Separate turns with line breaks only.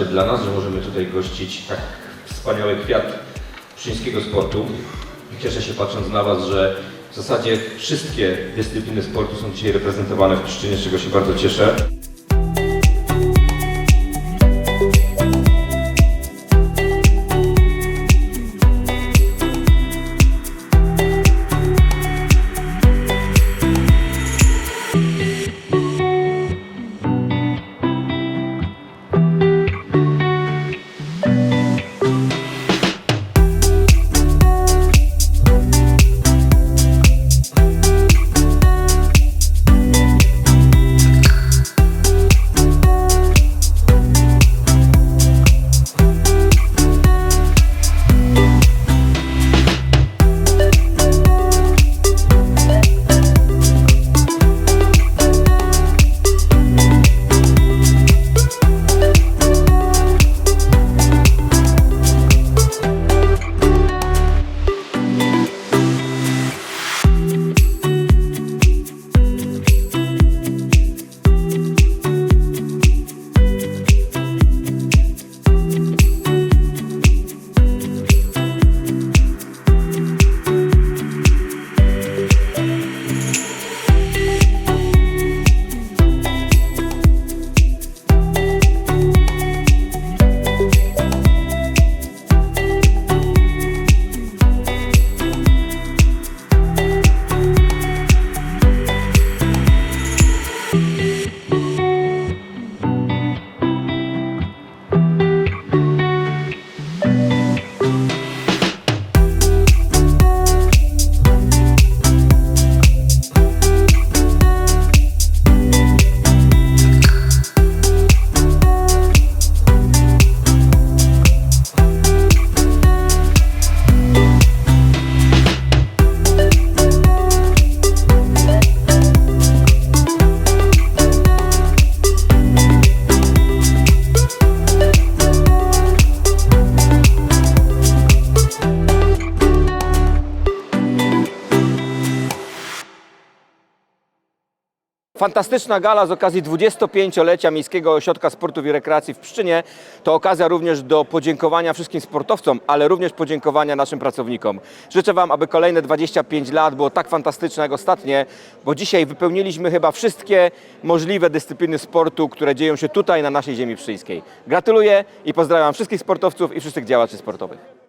zaszczyt dla nas, że możemy tutaj gościć tak wspaniały kwiat pszczyńskiego sportu. Cieszę się patrząc na Was, że w zasadzie wszystkie dyscypliny sportu są dzisiaj reprezentowane w Pszczynie, z czego się bardzo cieszę.
Fantastyczna gala z okazji 25-lecia Miejskiego Ośrodka Sportów i Rekreacji w Pszczynie to okazja również do podziękowania wszystkim sportowcom, ale również podziękowania naszym pracownikom. Życzę Wam, aby kolejne 25 lat było tak fantastyczne jak ostatnie, bo dzisiaj wypełniliśmy chyba wszystkie możliwe dyscypliny sportu, które dzieją się tutaj na naszej ziemi pszczyńskiej. Gratuluję i pozdrawiam wszystkich sportowców i wszystkich działaczy sportowych.